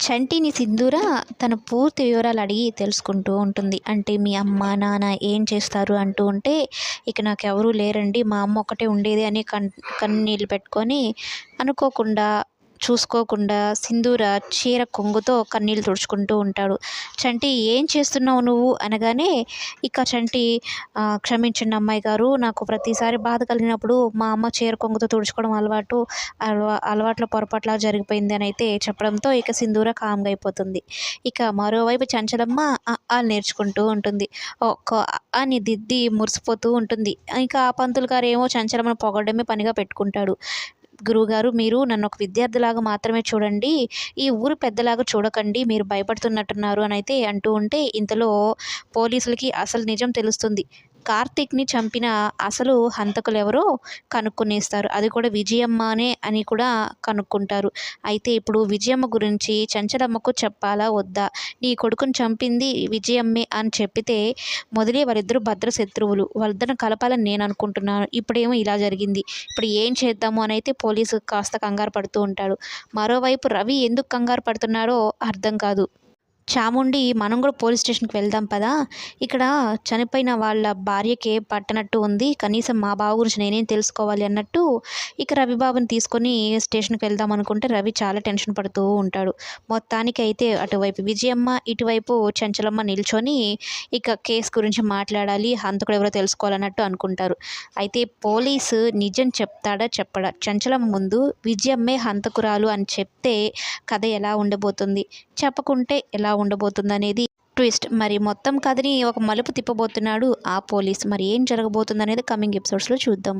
చంటిని సింధూర తన పూర్తి వివరాలు అడిగి తెలుసుకుంటూ ఉంటుంది. అంటే మీ అమ్మ నాన్న ఏం చేస్తారు అంటూ ఉంటే ఇక నాకు ఎవరూ లేరండి. మా అమ్మ ఒకటే ఉండేది అని కన్ కన్నీళ్ళు పెట్టుకొని అనుకోకుండా చూసుకోకుండా సింధూర చీర కొంగుతో కన్నీళ్ళు తుడుచుకుంటూ ఉంటాడు. చంటి ఏం చేస్తున్నావు నువ్వు? అనగానే ఇక చంటి క్షమించండి అమ్మాయి గారు నాకు ప్రతిసారి బాధ కలిగినప్పుడు మా అమ్మ చీర కొంగుతో తుడుచుకోవడం అలవాటు అలవా అలవాట్లో పొరపాట్లా జరిగిపోయింది అని అయితే చెప్పడంతో ఇక సింధూర కామ్గా అయిపోతుంది. ఇక మరోవైపు చంచలమ్మ ఆ నేర్చుకుంటూ ఉంటుంది. ఒక్క అని దిద్ది మురిసిపోతూ ఉంటుంది. ఇంకా ఆ పంతులు గారు ఏమో చంచలమ్మను పొగడమే పనిగా పెట్టుకుంటాడు. గురువుగారు మీరు నన్ను ఒక విద్యార్థిలాగా మాత్రమే చూడండి ఈ ఊరు పెద్దలాగా చూడకండి మీరు భయపడుతున్నట్టున్నారు అని అయితే అంటూ ఉంటే ఇంతలో పోలీసులకి అసలు నిజం తెలుస్తుంది. కార్తీక్ని చంపిన అసలు హంతకులు ఎవరో కనుక్కునేస్తారు. అది కూడా విజయమ్మనే అని కూడా కనుక్కుంటారు. అయితే ఇప్పుడు విజయమ్మ గురించి చంచలమ్మకు చెప్పాలా వద్దా? నీ కొడుకుని చంపింది విజయమ్మే అని చెప్పితే మొదలే వాళ్ళిద్దరూ భద్ర శత్రువులు వాళ్ళిద్దరిని కలపాలని నేను అనుకుంటున్నాను. ఇప్పుడేమో ఇలా జరిగింది. ఇప్పుడు ఏం చేద్దాము అని అయితే పోలీసు కాస్త కంగారు పడుతూ ఉంటాడు. మరోవైపు రవి ఎందుకు కంగారు పడుతున్నాడో అర్థం కాదు. చాముండి మనం కూడా పోలీస్ స్టేషన్కి వెళ్దాం పదా? ఇక్కడ చనిపోయిన వాళ్ళ భార్యకే పట్టనట్టు ఉంది. కనీసం మా బావ గురించి నేనేం తెలుసుకోవాలి అన్నట్టు ఇక రవిబాబుని తీసుకొని స్టేషన్కి వెళ్దాం అనుకుంటే రవి చాలా టెన్షన్ పడుతూ ఉంటాడు. మొత్తానికి అయితే అటువైపు విజయమ్మ ఇటువైపు చంచలమ్మ నిల్చొని ఇక కేసు గురించి మాట్లాడాలి. హంతకుడు ఎవరో తెలుసుకోవాలన్నట్టు అనుకుంటారు. అయితే పోలీసు నిజం చెప్తాడా చెప్పడా? చంచలమ్మ ముందు విజయమ్మే హంతకురాలు అని చెప్తే కథ ఎలా ఉండబోతుంది? చెప్పకుంటే ఎలా ఉండబోతుంది అనేది ట్విస్ట్ మరి మొత్తం కథని ఒక మలుపు తిప్పబోతున్నాడు ఆ పోలీస్. మరి ఏం జరగబోతుంది అనేది కమింగ్ ఎపిసోడ్స్లో చూద్దాం.